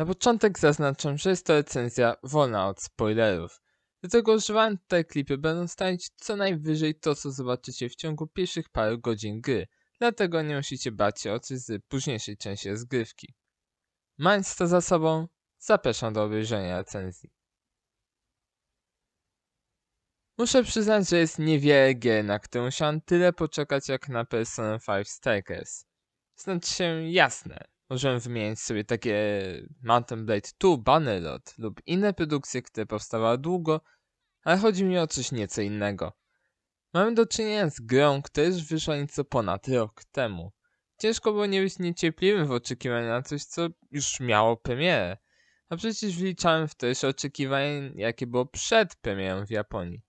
Na początek zaznaczam, że jest to recenzja wolna od spoilerów. Dlatego używałem tutaj klipy, będą stanowić co najwyżej to, co zobaczycie w ciągu pierwszych paru godzin gry. Dlatego nie musicie bać się o coś z późniejszej części rozgrywki. Mając to za sobą, zapraszam do obejrzenia recenzji. Muszę przyznać, że jest niewiele gier, na które musiałem tyle poczekać jak na Persona 5 Strikers. Znaczy się jasne, możemy wymienić sobie takie Mountain Blade 2 Bannerlord lub inne produkcje, które powstawały długo, ale chodzi mi o coś nieco innego. Mamy do czynienia z grą, która już wyszła nieco ponad rok temu. Ciężko było nie być niecierpliwym w oczekiwaniu na coś, co już miało premierę. A przecież wliczałem w to jeszcze oczekiwanie, jakie było przed premierą w Japonii.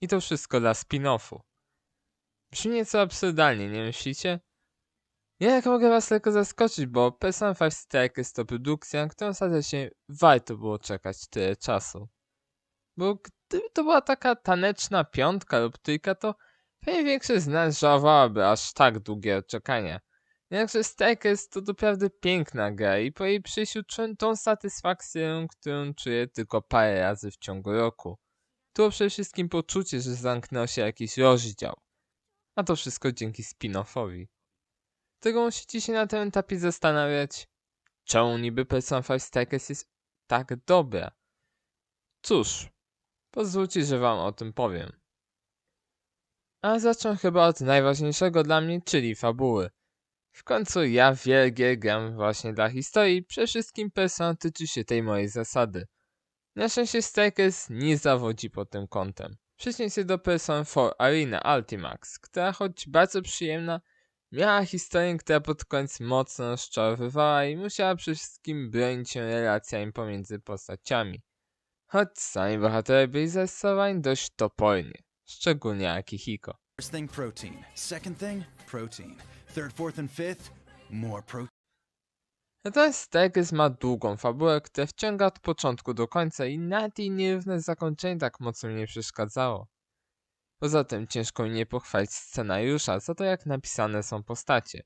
I to wszystko dla spin-offu. Brzmi nieco absurdalnie, nie myślicie? Jak mogę was tylko zaskoczyć, bo Persona 5 Strikers to produkcja, którą serdecznie warto było czekać tyle czasu. Bo gdyby to była taka taneczna piątka lub trójka, to pewnie większość z nas żałowałaby aż tak długie oczekiwania. Jednakże Strikers to doprawdy piękna gra i po jej przyjściu czułem tą satysfakcję, którą czuję tylko parę razy w ciągu roku. To przede wszystkim poczucie, że zamknął się jakiś rozdział. A to wszystko dzięki spin-offowi. Tego musicie się na tym etapie zastanawiać, czemu niby Persona 5 Strikers jest tak dobra. Cóż, pozwólcie, że wam o tym powiem. A zacznę chyba od najważniejszego dla mnie, czyli fabuły. W końcu ja wielkie gram właśnie dla historii, przede wszystkim Persona tyczy się tej mojej zasady. Na szczęście Strikers nie zawodzi pod tym kątem. W przeciwieństwie do Persona 4 Arena Ultimax, która choć bardzo przyjemna, miała historię, która pod koniec mocno rozczarowywała i musiała przede wszystkim bronić się relacjami pomiędzy postaciami. Choć sami bohaterowie byli zarysowani dość topornie, szczególnie Akihiko. First thing, protein. Second thing, protein. Third, fourth, and fifth, more protein. Natomiast Strikers ma długą fabułę, która wciąga od początku do końca i nawet jej nierówne zakończenie tak mocno mi nie przeszkadzało. Poza tym ciężko nie pochwalić scenariusza za to jak napisane są postacie.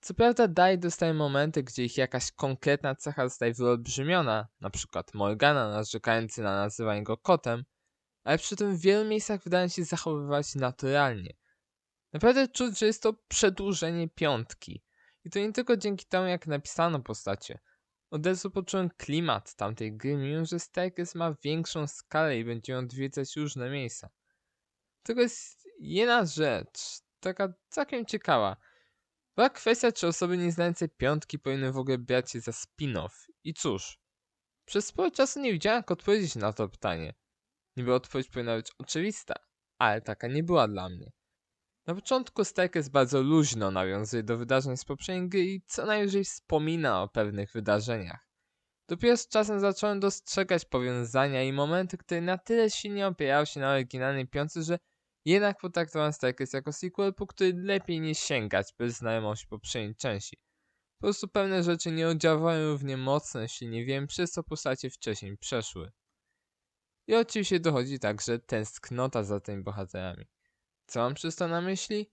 Co prawda dalej dostaję momenty, gdzie ich jakaś konkretna cecha zostaje wyolbrzymiona, na przykład Morgana narzekający na nazywanie go kotem, ale przy tym w wielu miejscach wydają się zachowywać naturalnie. Naprawdę czuć, że jest to przedłużenie piątki. I to nie tylko dzięki temu, jak napisano postacie. Od razu poczułem klimat tamtej gry, mimo że Strikers ma większą skalę i będzie odwiedzać różne miejsca. Tylko jest jedna rzecz, taka całkiem ciekawa. Była kwestia, czy osoby nieznające piątki powinny w ogóle brać się za spin-off. I cóż, przez sporo czasu nie wiedziałem, jak odpowiedzieć na to pytanie. Niby odpowiedź powinna być oczywista, ale taka nie była dla mnie. Na początku Strikers bardzo luźno nawiązuje do wydarzeń z poprzedniej gry i co najwyżej wspomina o pewnych wydarzeniach. Dopiero z czasem zacząłem dostrzegać powiązania i momenty, które na tyle silnie opierały się na oryginalnej piątce, że jednak potraktowałem Strikers jako sequel, po który lepiej nie sięgać bez znajomości poprzedniej części. Po prostu pewne rzeczy nie oddziaływają równie mocno, jeśli nie wiem, przez co postacie wcześniej przeszły. I oczywiście dochodzi także tęsknota za tymi bohaterami. Co mam przez to na myśli?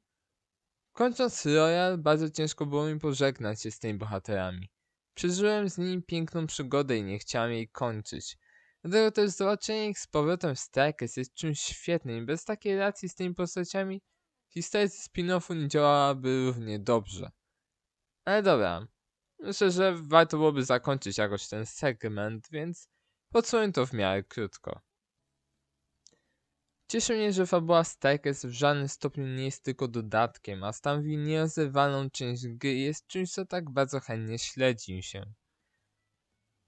Kończąc Royal, bardzo ciężko było mi pożegnać się z tymi bohaterami. Przeżyłem z nimi piękną przygodę i nie chciałem jej kończyć. Dlatego też zobaczenie ich z powrotem w Strikers jest czymś świetnym bez takiej relacji z tymi postaciami historia ze spin-offu nie działałaby równie dobrze. Ale dobra, myślę, że warto byłoby zakończyć jakoś ten segment, więc podsumuję to w miarę krótko. Cieszy mnie, że fabuła Strikers w żadnym stopniu nie jest tylko dodatkiem, a stanowi nierozerwalną część gry i jest czymś, co tak bardzo chętnie śledzi się.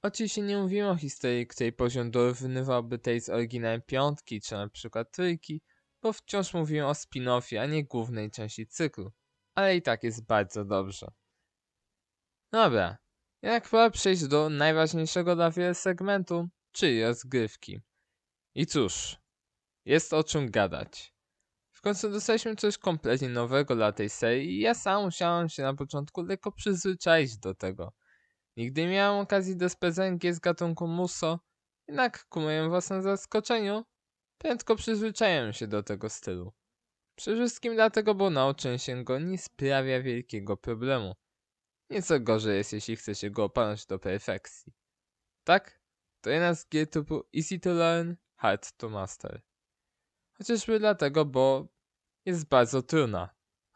Oczywiście nie mówimy o historii, której poziom dorównywałby tej z oryginałem piątki, czy na przykład trójki, bo wciąż mówimy o spin-offie, a nie głównej części cyklu. Ale i tak jest bardzo dobrze. Dobra, jak pora przejść do najważniejszego dla wielu segmentu, czyli rozgrywki. I cóż, jest o czym gadać. W końcu dostaliśmy coś kompletnie nowego dla tej serii i ja sam musiałem się na początku lekko przyzwyczaić do tego. Nigdy nie miałem okazji do spędzenia gier z gatunku Muso, jednak ku mojemu własnemu zaskoczeniu prędko przyzwyczaiłem się do tego stylu. Przede wszystkim dlatego, bo nauczenie się go nie sprawia wielkiego problemu. Nieco gorzej jest, jeśli chce się go opanąć do perfekcji. tak? To jedna z gier typu Easy to Learn, Hard to Master. Chociażby dlatego, bo jest bardzo trudna.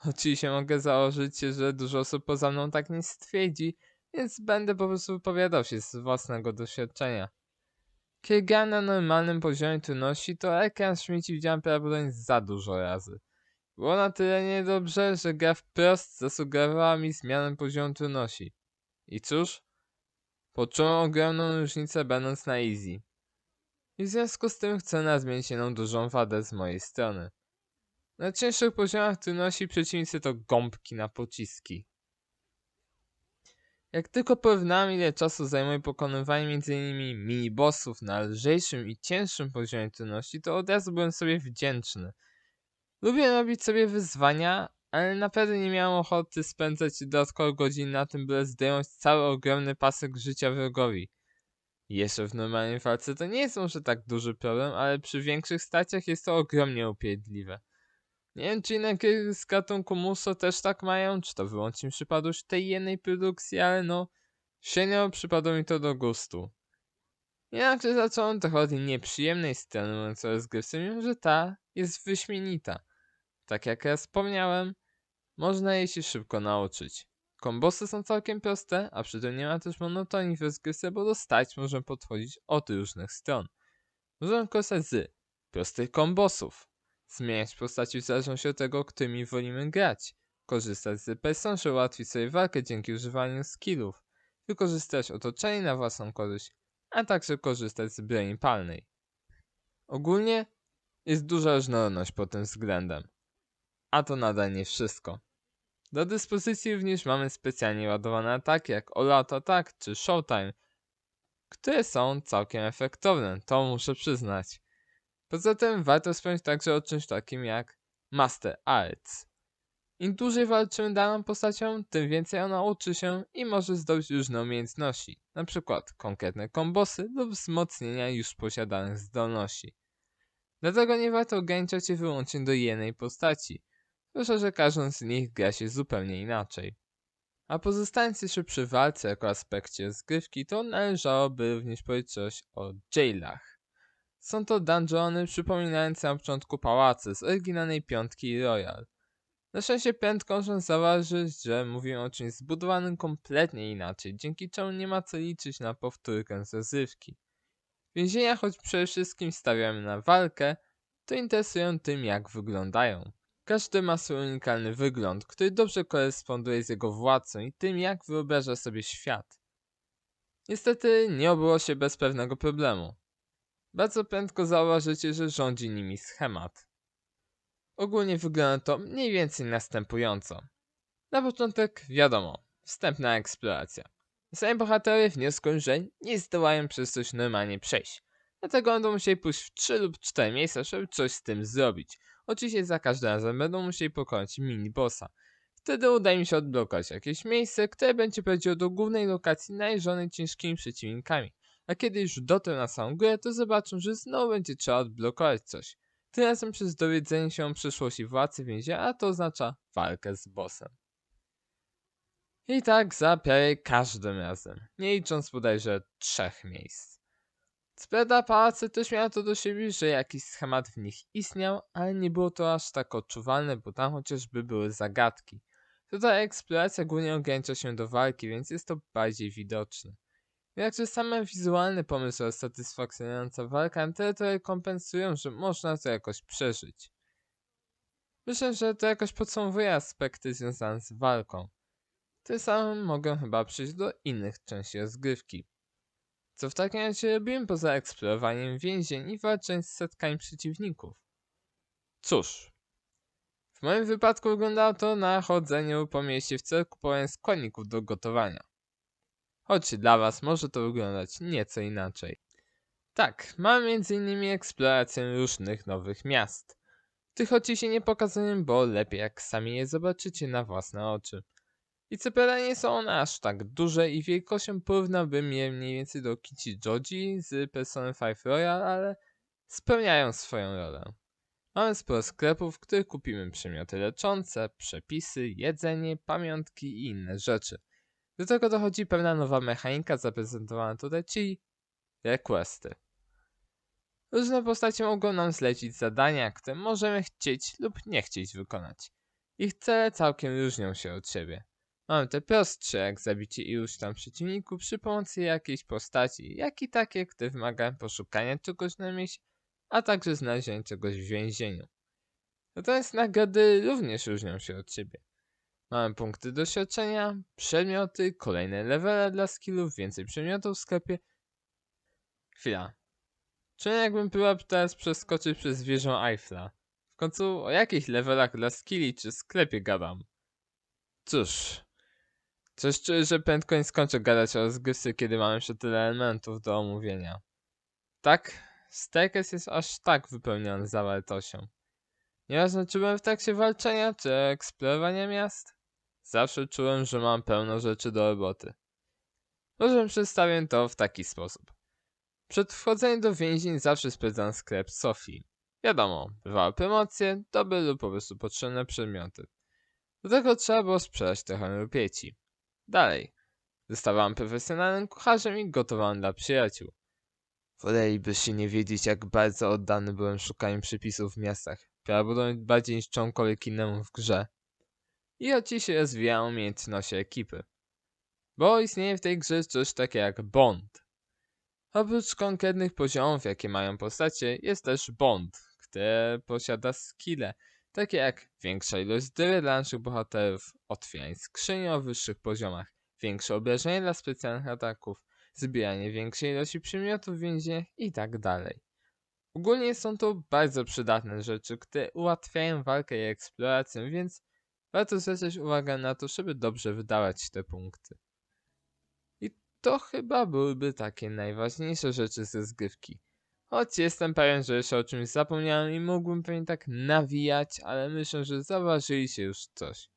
Oczywiście mogę założyć, że dużo osób poza mną tak nie stwierdzi, więc będę po prostu wypowiadał się z własnego doświadczenia. Kiedy grałem na normalnym poziomie trudności, to ekran śmieci widziałem prawdopodobnie za dużo razy. Było na tyle niedobrze, że gra wprost zasugerowała mi zmianę poziomu trudności. I cóż? Poczułem ogromną różnicę będąc na easy. I w związku z tym chcę nadmienić jedną dużą wadę z mojej strony. Na cięższych poziomach trudności przeciwnicy to gąbki na pociski. Jak tylko porównałem ile czasu zajmuje pokonywanie m.in. mini-bossów na lżejszym i cięższym poziomie trudności, to od razu byłem sobie wdzięczny. Lubię robić sobie wyzwania, ale naprawdę nie miałem ochoty spędzać dodatkowe godziny na tym, by zdjąć cały ogromny pasek życia wrogowi. Jeszcze w normalnej walce to nie jest może tak duży problem, ale przy większych stacjach jest to ogromnie upierdliwe. Nie wiem, czy inne gry z gatunku Muso też tak mają, czy to wyłącznie przypadłość tej jednej produkcji, ale no, średnio przypadło mi to do gustu. Jednakże zacząłem od nieprzyjemnej strony mówiąc o rozgrywce, mimo że ta jest wyśmienita. Tak jak ja wspomniałem, można jej się szybko nauczyć. Kombosy są całkiem proste, a przy tym nie ma też monotonii w rozgrywce, bo dostać możemy podchodzić od różnych stron. Możemy korzystać z prostych kombosów, zmieniać postaci w zależności od tego, którymi wolimy grać, korzystać z person, żeby ułatwić sobie walkę dzięki używaniu skillów, wykorzystać otoczenie na własną korzyść, a także korzystać z broni palnej. Ogólnie jest duża różnorodność pod tym względem. A to nadal nie wszystko. Do dyspozycji również mamy specjalnie ładowane ataki jak All Out Attack czy Showtime, które są całkiem efektowne, to muszę przyznać. Poza tym warto wspomnieć także o czymś takim jak Master Arts. Im dłużej walczymy daną postacią, tym więcej ona uczy się i może zdobyć różne umiejętności, np. konkretne kombosy lub wzmocnienia już posiadanych zdolności. Dlatego nie warto ograniczać się wyłącznie do jednej postaci, zwłaszcza że każdą z nich gra się zupełnie inaczej. A pozostając jeszcze przy walce jako aspekcie zgrywki, to należałoby również powiedzieć coś o jailach. Są to dungeony przypominające na początku pałace z oryginalnej piątki Royal. Na szczęście prędko można zauważyć, że mówimy o czymś zbudowanym kompletnie inaczej, dzięki czemu nie ma co liczyć na powtórkę z rozrywki. Więzienia, choć przede wszystkim stawiamy na walkę, to interesują tym jak wyglądają. Każdy ma swój unikalny wygląd, który dobrze koresponduje z jego władcą i tym jak wyobraża sobie świat. Niestety nie obyło się bez pewnego problemu. Bardzo prędko zauważycie, że rządzi nimi schemat. Ogólnie wygląda to mniej więcej następująco. Na początek, wiadomo, wstępna eksploracja. Sami bohaterowie wnioskują, że nie zdołają przez coś normalnie przejść. Dlatego będą musieli pójść w 3 lub 4 miejsca, żeby coś z tym zrobić. Oczywiście za każdym razem będą musieli pokonać mini-bossa. Wtedy uda im się odblokować jakieś miejsce, które będzie prowadziło do głównej lokacji najeżonej ciężkimi przeciwnikami. A kiedy już dotrą na samą górę, to zobaczą, że znowu będzie trzeba odblokować coś. Tym razem przez dowiedzenie się o przyszłości władcy więzienia, a to oznacza walkę z bossem. I tak za każdym razem, nie licząc bodajże trzech miejsc. Co prawda pałace też miały to do siebie, że jakiś schemat w nich istniał, ale nie było to aż tak odczuwalne, bo tam chociażby były zagadki. Tutaj eksploracja głównie ogranicza się do walki, więc jest to bardziej widoczne. Jednakże same wizualny pomysł oraz satysfakcjonująca walka na tyle to rekompensują, że można to jakoś przeżyć. Myślę, że to jakoś podsumowuje aspekty związane z walką. Tym samym mogę chyba przejść do innych części rozgrywki. Co w takim razie robiłem poza eksplorowaniem więzień i walczeniem z setkami przeciwników? Cóż, w moim wypadku wyglądało to na chodzeniu po mieście w celu kupowania składników do gotowania. Choć dla was może to wyglądać nieco inaczej. Tak, mam m.in. eksplorację różnych nowych miast. Tych oczywiście nie pokazuję, bo lepiej jak sami je zobaczycie na własne oczy. I prawda nie są one aż tak duże i wielkością porównałbym je mniej więcej do Kichi Joji z Persona 5 Royal, ale spełniają swoją rolę. Mamy sporo sklepów, w których kupimy przymioty leczące, przepisy, jedzenie, pamiątki i inne rzeczy. Do tego dochodzi pewna nowa mechanika zaprezentowana tutaj, czyli requesty. Różne postacie mogą nam zlecić zadania, które możemy chcieć lub nie chcieć wykonać. Ich cele całkiem różnią się od siebie. Mamy te prostsze, jak zabicie iluś tam przeciwników przy pomocy jakiejś postaci, jak i takie, które wymagają poszukania czegoś na mieście, a także znalezienia czegoś w więzieniu. Natomiast nagrody również różnią się od siebie. Mamy punkty doświadczenia, przedmioty, kolejne levele dla skillów, więcej przedmiotów w sklepie. Chwila. Czuję jakbym próbował teraz przeskoczyć przez wieżę Eiffla. W końcu o jakich levelach dla skilli czy sklepie gadam? Cóż, coś czuję, że prędko nie skończę gadać o rozgrywce, kiedy mamy jeszcze tyle elementów do omówienia. Tak, Stakes jest aż tak wypełniony zawartością. Nieważne czy byłem w trakcie walczenia, czy eksplorowania miast, zawsze czułem, że mam pełno rzeczy do roboty. Może przedstawię to w taki sposób. Przed wchodzeniem do więzień zawsze sprawdzam sklep Sofii. Wiadomo, bywały promocje, dobre lub po prostu potrzebne przedmioty. Do tego trzeba było sprzedać trochę rupieci. Dalej. Zostawałem profesjonalnym kucharzem i gotowałem dla przyjaciół. Wolelibyście nie wiedzieć, jak bardzo oddany byłem szukaniu przepisów w miastach. Prawdopodobnie bardziej niż czymkolwiek innemu w grze. I oczywiście rozwijałem umiejętności ekipy. Bo istnieje w tej grze coś takiego jak bond. Oprócz konkretnych poziomów, jakie mają postacie, jest też bond, które posiada skille, takie jak większa ilość zdrowia dla naszych bohaterów, otwieranie skrzyni o wyższych poziomach, większe obrażenie dla specjalnych ataków, zbieranie większej ilości przedmiotów w więzieniach i tak. Ogólnie są to bardzo przydatne rzeczy, które ułatwiają walkę i eksplorację, więc warto zwracać uwagę na to, żeby dobrze wydawać te punkty. I to chyba byłyby takie najważniejsze rzeczy ze zgrywki. Choć jestem pewien, że jeszcze o czymś zapomniałem i mógłbym pewnie tak nawijać, ale myślę, że zauważyliście już coś.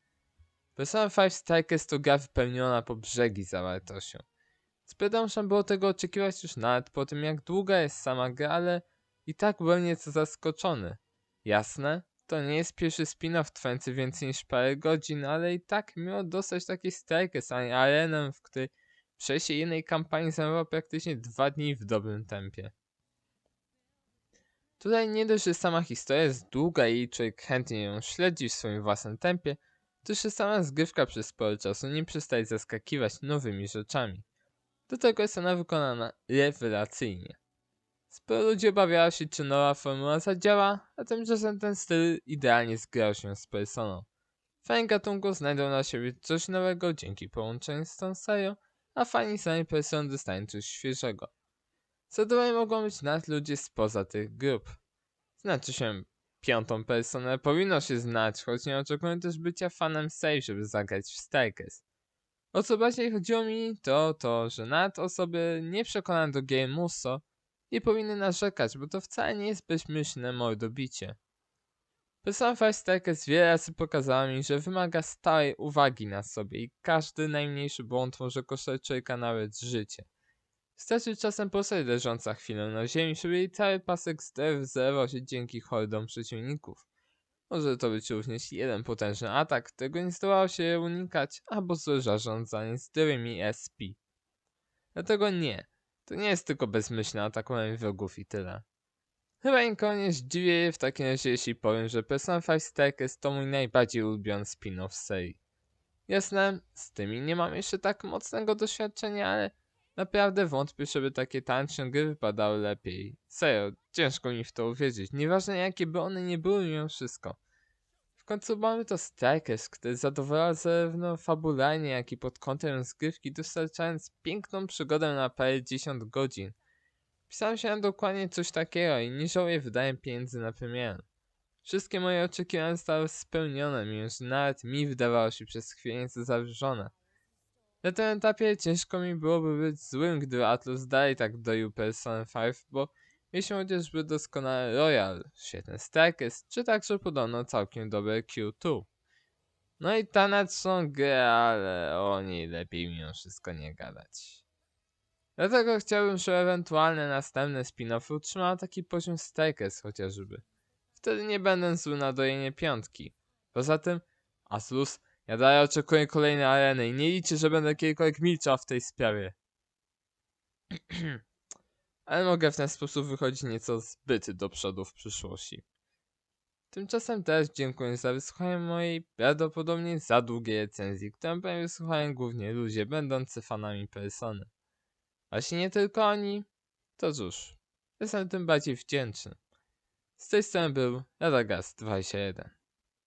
Persona 5 Strikers to gra wypełniona po brzegi zawartością. Zbyt można było tego oczekiwać już nawet po tym, jak długa jest sama gra, ale i tak byłem nieco zaskoczony. Jasne, to nie jest pierwszy spin-off trwający więcej niż parę godzin, ale i tak miło dostać taki Strikers, a nie arenę, w której przejście jednej kampanii zajmowało praktycznie dwa dni w dobrym tempie. Tutaj nie dość, że sama historia jest długa i człowiek chętnie ją śledzi w swoim własnym tempie, to jeszcze sama zgrywka przez sporo czasu nie przestaje zaskakiwać nowymi rzeczami. Do tego jest ona wykonana rewelacyjnie. Sporo ludzi obawiało się, czy nowa formuła zadziała, a tymczasem ten styl idealnie zgrał się z personą. Fani gatunku znajdą na siebie coś nowego dzięki połączeniu z tą serią, a fani samej persony dostają coś świeżego. Zadowoleni mogą być nawet ludzie spoza tych grup. Znaczy się, piątą personę powinno się znać, choć nie oczekuję też bycia fanem save, żeby zagrać w Strikers. O co bardziej chodziło mi, to to, że nawet osoby nieprzekonane do gier Muso nie powinny narzekać, bo to wcale nie jest bezmyślne mordobicie. Persona 5 Strikers wiele razy pokazała mi, że wymaga stałej uwagi na sobie i każdy najmniejszy błąd może kosztować człowieka nawet życie. Wystarczy czasem postać leżąca chwilę na ziemi, żeby jej cały pasek zdrowia zerwał się dzięki hordom przeciwników. Może to być również jeden potężny atak, którego nie zdołało się unikać, albo złe zarządzanie zdrowymi SP. Dlatego nie, to nie jest tylko bezmyślne atakowanie wrogów i tyle. Chyba nikogo nie zdziwię w takim razie, jeśli powiem, że Persona 5 Strikers to mój najbardziej ulubiony spin-off serii. Jasne, z tymi nie mam jeszcze tak mocnego doświadczenia, ale naprawdę wątpię, żeby takie tańsze gry wypadały lepiej. Serio, ciężko mi w to uwierzyć. Nieważne jakie by one nie były mimo wszystko. W końcu mamy to Strikers, który zadowala zarówno fabularnie, jak i pod kątem rozgrywki, dostarczając piękną przygodę na parę dziesiąt godzin. Pisałem się na dokładnie coś takiego i nie żałuję wydania pieniędzy na premierę. Wszystkie moje oczekiwania zostały spełnione, mimo że nawet mi wydawało się przez chwilę nieco zawyżone. Na tym etapie ciężko mi byłoby być złym, gdyby Atlus dalej tak doił Persona 5, bo mieliśmy chociażby doskonale Royal, świetne Strikers, czy także podobno całkiem dobre Q2. No i Tanat są gry, ale o niej lepiej mimo wszystko nie gadać. Dlatego chciałbym, żeby ewentualne następne spin-offy utrzymały taki poziom Strikers chociażby. Wtedy nie będę zły na dojenie piątki. Poza tym, Atlus, ja dalej oczekuję kolejnej areny i nie liczę, że będę kiedykolwiek milczał w tej sprawie. ale mogę w ten sposób wychodzić nieco zbyt do przodu w przyszłości. Tymczasem też dziękuję za wysłuchanie mojej prawdopodobnie za długiej recenzji, którą pewnie wysłuchają głównie ludzie będący fanami persony. A jeśli nie tylko oni, to cóż, jestem tym bardziej wdzięczny. Z tej strony był Radagast 21.